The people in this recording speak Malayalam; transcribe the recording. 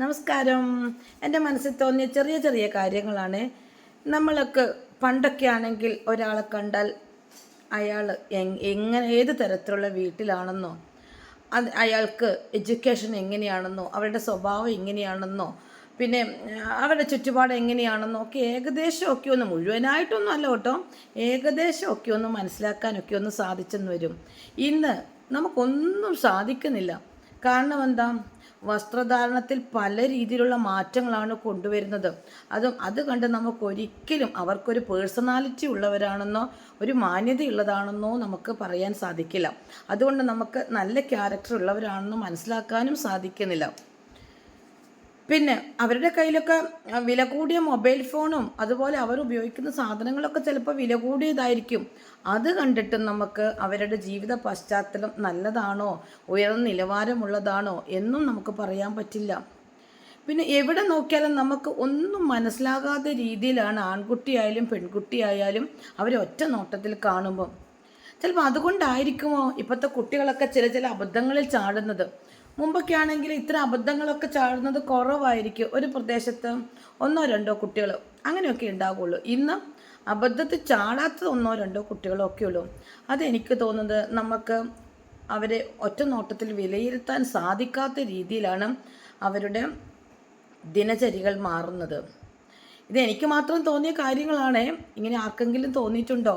നമസ്കാരം. എന്റെ മനസ്സിൽ തോന്നിയ ചെറിയ ചെറിയ കാര്യങ്ങളാണ്. നമ്മളൊക്കെ പണ്ടൊക്കെ ആണെങ്കിൽ ഒരാളെ കണ്ടാൽ അയാൾ എങ്ങനെ ഏത് തരത്തിലുള്ള വീട്ടിലാണെന്നോ അത് അയാൾക്ക് എഡ്യൂക്കേഷൻ എങ്ങനെയാണെന്നോ അവരുടെ സ്വഭാവം എങ്ങനെയാണെന്നോ പിന്നെ അവരുടെ ചുറ്റുപാട് എങ്ങനെയാണെന്നോ ഒക്കെ ഏകദേശമൊക്കെ ഒന്ന് മുഴുവനായിട്ടൊന്നും അല്ല കേട്ടോ. ഏകദേശമൊക്കെ ഒന്ന് മനസ്സിലാക്കാനൊക്കെ ഒന്ന് സാധിച്ചെന്ന് വരും. ഇന്ന് നമുക്കൊന്നും സാധിക്കുന്നില്ല. കാരണം എന്താ? വസ്ത്രധാരണത്തിൽ പല രീതിയിലുള്ള മാറ്റങ്ങളാണ് കൊണ്ടുവരുന്നത്. അതും അത് കണ്ട് നമുക്ക് ഒരിക്കലും അവർക്കൊരു പേഴ്സണാലിറ്റി ഉള്ളവരാണെന്നോ ഒരു മാന്യതയുള്ളതാണെന്നോ നമുക്ക് പറയാൻ സാധിക്കില്ല. അതുകൊണ്ട് നമുക്ക് നല്ല ക്യാരക്ടർ ഉള്ളവരാണെന്ന് മനസ്സിലാക്കാനും സാധിക്കുന്നില്ല. പിന്നെ അവരുടെ കയ്യിലൊക്കെ വില കൂടിയ മൊബൈൽ ഫോണും അതുപോലെ അവർ ഉപയോഗിക്കുന്ന സാധനങ്ങളൊക്കെ ചിലപ്പോൾ വില കൂടിയതായിരിക്കും. അത് കണ്ടിട്ട് നമുക്ക് അവരുടെ ജീവിത പശ്ചാത്തലം നല്ലതാണോ? ഉയർന്ന നിലവാരമുള്ളതാണോ? എന്നും നമുക്ക് പറയാൻ പറ്റില്ല. പിന്നെ എവിടെ നോക്കിയാലും നമുക്ക് ഒന്നും മനസ്സിലാകാത്ത രീതിയിലാണ് ആൺകുട്ടിയായാലും പെൺകുട്ടിയായാലും അവരെ നോട്ടത്തിൽ കാണുമ്പോൾ ചിലപ്പോൾ അതുകൊണ്ടായിരിക്കുമോ ഇപ്പോഴത്തെ കുട്ടികളൊക്കെ ചില ചില അബദ്ധങ്ങളിൽ ചാടുന്നത്? മുമ്പൊക്കെ ആണെങ്കിൽ ഇത്ര അബദ്ധങ്ങളൊക്കെ ചാടുന്നത് കുറവായിരിക്കും. ഒരു പ്രദേശത്ത് ഒന്നോ രണ്ടോ കുട്ടികൾ അങ്ങനെയൊക്കെ ഉണ്ടാകുള്ളൂ ഇന്ന് അബദ്ധത്തിൽ ചാടാത്തത് ഒന്നോ രണ്ടോ കുട്ടികളൊക്കെ ഉള്ളൂ. അതെനിക്ക് തോന്നുന്നത് നമുക്ക് അവരെ ഒറ്റ നോട്ടത്തിൽ വിലയിരുത്താൻ സാധിക്കാത്ത രീതിയിലാണ് അവരുടെ ദിനചര്യകൾ മാറുന്നത്. ഇത് എനിക്ക് മാത്രം തോന്നിയ കാര്യങ്ങളാണ്. ഇങ്ങനെ ആർക്കെങ്കിലും തോന്നിയിട്ടുണ്ടോ?